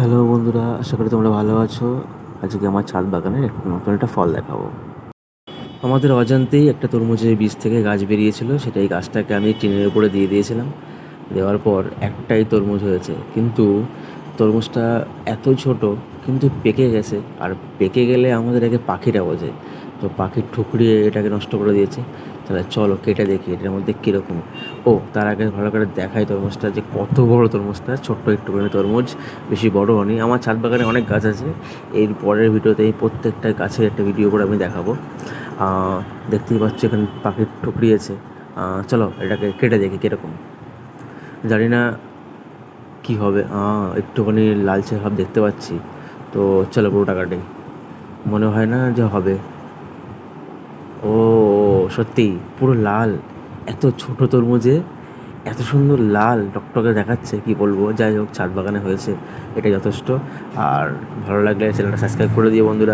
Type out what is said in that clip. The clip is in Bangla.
হ্যালো বন্ধুরা, আশা করি তোমরা ভালো আছো। আজকে আমার ছাদ বাগানের একটা নতুন একটা ফল দেখাবো। আমাদের অজান্তেই একটা তরমুজের বীজ থেকে গাছ বেরিয়েছিল। সেটাই গাছটাকে আমি টিনের উপরে দিয়ে দিয়েছিলাম। দেওয়ার পর একটাই তরমুজ হয়েছে। কিন্তু তরমুজটা এত ছোট, কিন্তু পেকে গেছে। আর পেকে গেলে আমাদের আগে পাখিটা বোঝে। তো পাখির ঠুকরিয়ে এটাকে নষ্ট করে দিয়েছে। তাহলে চলো কেটে দেখি এটার মধ্যে কীরকম। ও, তার আগে ভালো করে দেখাই তরমুজটা যে কত বড় তরমুজটা, ছোট্ট একটুখানি তরমুজ, বেশি বড় হয়নি। আমার ছাদ বাগানে অনেক গাছ আছে। এর পরের ভিডিওতে এই প্রত্যেকটা গাছের একটা ভিডিও করে আমি দেখাবো। দেখতেই পাচ্ছ এখানে পাখির ঠুকরিয়েছে চলো এটাকে কেটে দেখি কীরকম। জানি না কী হবে। একটুখানি লালচে ভাব দেখতে পাচ্ছি। তো চলো পুরোটা কাটে। মনে হয় না যে হবে। ও, সত্যি, পুরো লাল। এত ছোট তরমুজে, এত সুন্দর লাল টকটকে দেখাচ্ছে, কি বলব? যাই হোক, ছাদ বাগানে হয়েছে এটা যথেষ্ট। আর ভালো লাগলে চ্যানেলটা সাবস্ক্রাইব করে দিও বন্ধুরা।